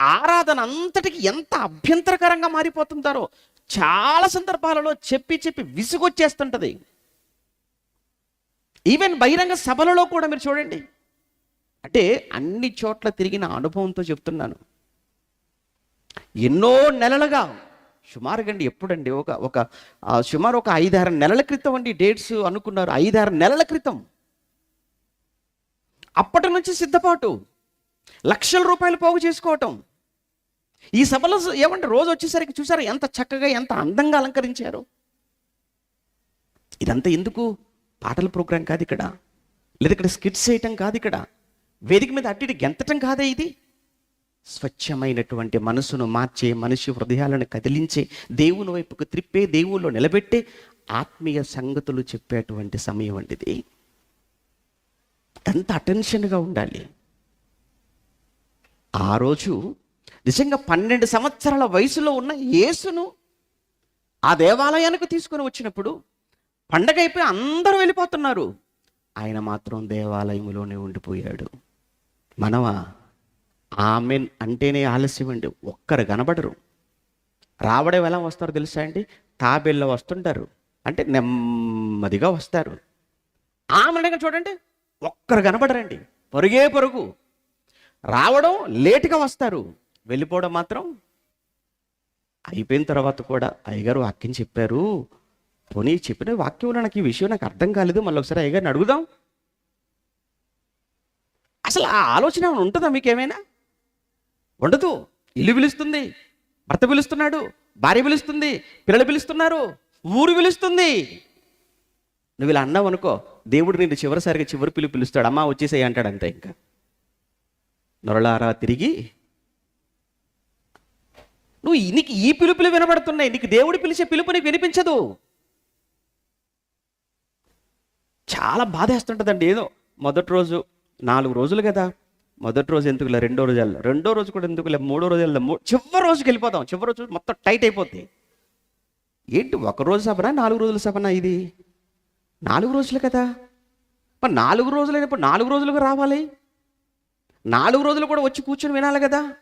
ఆరాధన అంతటికి ఎంత అభ్యంతరకరంగా మారిపోతుంటారో చాలా సందర్భాలలో చెప్పి చెప్పి విసుగొచ్చేస్తుంటది. ఈవెన్ బహిరంగ సభలలో కూడా మీరు చూడండి. అంటే అన్ని చోట్ల తిరిగిన అనుభవంతో చెప్తున్నాను. ఎన్నో నెలలుగా సుమారుగండి ఎప్పుడండి ఒక ఒక సుమారు ఒక ఐదారు నెలల క్రితం అండి డేట్స్ అనుకున్నారు. ఐదారు నెలల క్రితం. అప్పటి నుంచి సిద్ధపాటు. లక్షల రూపాయలు పోగు చేసుకోవటం. ఈ సభలో ఏమంటే రోజు వచ్చేసరికి చూసారా ఎంత చక్కగా ఎంత అందంగా అలంకరించారు? ఇదంతా ఎందుకు? పాటల ప్రోగ్రాం కాదు ఇక్కడ. లేదా ఇక్కడ స్కిట్స్ చేయటం కాదు ఇక్కడ. వేదిక మీద అట్టి గెంతటం కాదే ఇది? స్వచ్ఛమైనటువంటి మనసును మార్చే మనిషి హృదయాలను కదిలించే దేవుని వైపుకు త్రిప్పే దేవుల్లో నిలబెట్టే ఆత్మీయ సంగతులు చెప్పేటువంటి సమయం వంటిది ఎంత అటెన్షన్గా ఉండాలి. ఆ రోజు నిజంగా పన్నెండు సంవత్సరాల వయసులో ఉన్న యేసును ఆ దేవాలయానికి తీసుకొని వచ్చినప్పుడు పండగ అయిపోయి అందరూ వెళ్ళిపోతున్నారు. ఆయన మాత్రం దేవాలయంలోనే ఉండిపోయాడు. మనవా ఆమెన్ అంటేనే ఆలస్యం అండి. ఒక్కరు కనబడరు. రావడం ఎలా వస్తారో తెలుసా అండి? తాబేళ్ళ వస్తుంటారు. అంటే నెమ్మదిగా వస్తారు. ఆమె చూడండి ఒక్కరు కనబడరండి. పరుగే పరుగు. రావడం లేటుగా వస్తారు. వెళ్ళిపోవడం మాత్రం అయిపోయిన తర్వాత కూడా అయ్యగారు వాక్యం చెప్పారు. పోనీ చెప్పిన వాక్యంలో నాకు ఈ విషయం నాకు అర్థం కాలేదు. మళ్ళీ ఒకసారి అయ్యగారిని అడుగుదాం. అసలు ఆ ఆలోచన ఏమైనా ఉంటుందా మీకేమైనా ఉండదు. ఇల్లు పిలుస్తుంది. భర్త పిలుస్తున్నాడు. భార్య పిలుస్తుంది. పిల్లలు పిలుస్తున్నారు. ఊరు పిలుస్తుంది. నువ్వు ఇలా అన్నావు అనుకో దేవుడు నిన్ను చివరిసారిగా చివరి పిలుపు పిలుస్తాడు అమ్మా వచ్చేసేయి అంటాడు అంతే ఇంకా. నొరలారా తిరిగి నువ్వు నీకు ఈ పిలుపులు వినబడుతున్నాయి నీకు దేవుడు పిలిచే పిలుపు నీకు వినిపించదు. చాలా బాధేస్తుంటుందండి ఏదో. మొదటి రోజు నాలుగు రోజులు కదా. మొదటి రోజు ఎందుకులే రెండో రోజు వెళ్దాం రెండో రోజు కూడా ఎందుకులే మూడో రోజు వెళ్దాం మూ- చివరి రోజుకి వెళ్ళిపోతాం. చివరి రోజు మొత్తం టైట్ అయిపోద్ది. ఏంటి ఒక రోజు సభనా నాలుగు రోజుల సభనా ఇది? నాలుగు రోజులు కదా. మరి నాలుగు రోజులు అయినప్పుడు నాలుగు రోజులుగా రావాలి. నాలుగు రోజులు కూడా వచ్చి కూర్చొని వినాలి కదా?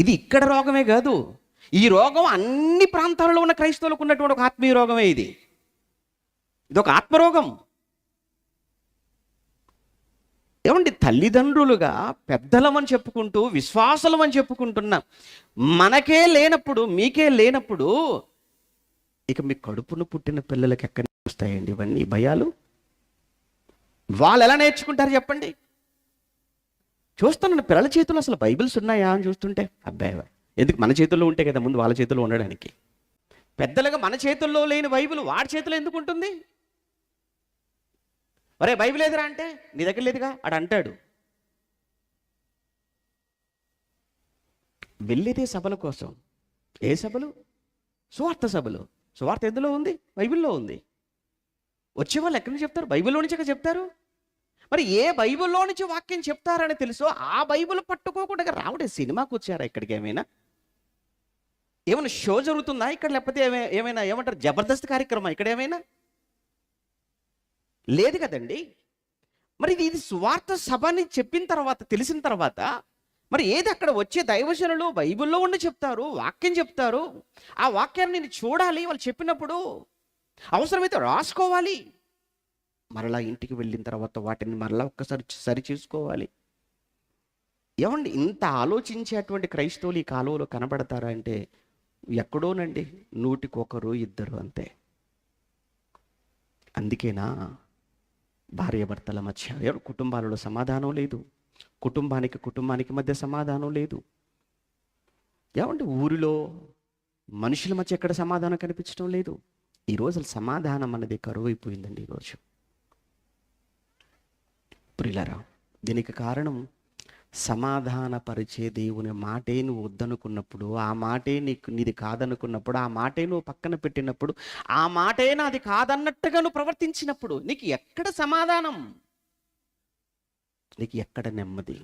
ఇది ఇక్కడ రోగమే కాదు. ఈ రోగం అన్ని ప్రాంతాలలో ఉన్న క్రైస్తవులకు ఉన్నటువంటి ఒక ఆత్మీయ రోగమే ఇది. ఇది ఒక ఆత్మరోగం. ఏమండి తల్లిదండ్రులుగా పెద్దలమని చెప్పుకుంటూ విశ్వాసలమని చెప్పుకుంటున్నా మనకే లేనప్పుడు మీకే లేనప్పుడు ఇక మీ కడుపును పుట్టిన పిల్లలకి ఎక్కడ వస్తాయండి ఇవన్నీ భయాలు? వాళ్ళు ఎలా నేర్చుకుంటారు చెప్పండి? చూస్తున్నాను పిల్లల చేతుల్లో అసలు బైబిల్స్ ఉన్నాయా అని చూస్తుంటే అబ్బాయి ఎందుకు మన చేతుల్లో ఉంటే కదా ముందు వాళ్ళ చేతుల్లో ఉండడానికి? పెద్దలుగా మన చేతుల్లో లేని బైబిల్ వాడి చేతిలో ఎందుకు ఉంటుంది? ఒరే బైబిల్ ఎదురా అంటే? నీ దగ్గర లేదుగా? అడు అంటాడు. వెళ్ళేదే సభల కోసం. ఏ సభలు? సువార్త సభలు. సువార్త ఎందులో ఉంది? బైబిల్లో ఉంది. వచ్చే వాళ్ళు ఎక్కడి నుంచి చెప్తారు? బైబిల్లో నుంచి చెప్తారు? మరి ఏ బైబిల్లో నుంచి వాక్యం చెప్తారని తెలుసో ఆ బైబిల్ పట్టుకోకుండా రావడే సినిమాకు వచ్చారా ఇక్కడికి ఏమైనా? ఏమైనా షో జరుగుతుందా ఇక్కడ? లేకపోతే ఏమై- ఏమైనా ఏమంటారు? జబర్దస్త్ కార్యక్రమం ఇక్కడ ఏమైనా? లేదు కదండి. మరి ఇది ఇది స్వార్థ సభ అని చెప్పిన తర్వాత తెలిసిన తర్వాత మరి ఏది అక్కడ వచ్చే దైవజనులు బైబిల్లో ఉండి చెప్తారు వాక్యం చెప్తారు ఆ వాక్యాన్ని నేను చూడాలి వాళ్ళు చెప్పినప్పుడు అవసరమైతే రాసుకోవాలి. మరలా ఇంటికి వెళ్ళిన తర్వాత వాటిని మరలా ఒక్కసారి సరి చేసుకోవాలి. ఏమండి ఇంత ఆలోచించేటువంటి క్రైస్తవులు ఈ కాలువలో కనబడతారా అంటే ఎక్కడోనండి నూటికి ఒకరు ఇద్దరు అంతే. అందుకేనా భార్యాభర్తల మధ్య కుటుంబాలలో సమాధానం లేదు. కుటుంబానికి కుటుంబానికి మధ్య సమాధానం లేదు. ఏమంటే ఊరిలో మనుషుల మధ్య ఎక్కడ సమాధానం కనిపించడం లేదు. ఈరోజు సమాధానం అన్నది కరువు అయిపోయిందండి ఈరోజు ప్రిలరా దీనికి కారణం సమాధానపరిచే దేవుని మాటే నువ్వు వద్దనుకున్నప్పుడు ఆ మాటే నీకు నీది కాదనుకున్నప్పుడు ఆ మాటే నువ్వు పక్కన పెట్టినప్పుడు ఆ మాటే నాది కాదన్నట్టుగా నువ్వు ప్రవర్తించినప్పుడు నీకు ఎక్కడ సమాధానం? నీకు ఎక్కడ నెమ్మది?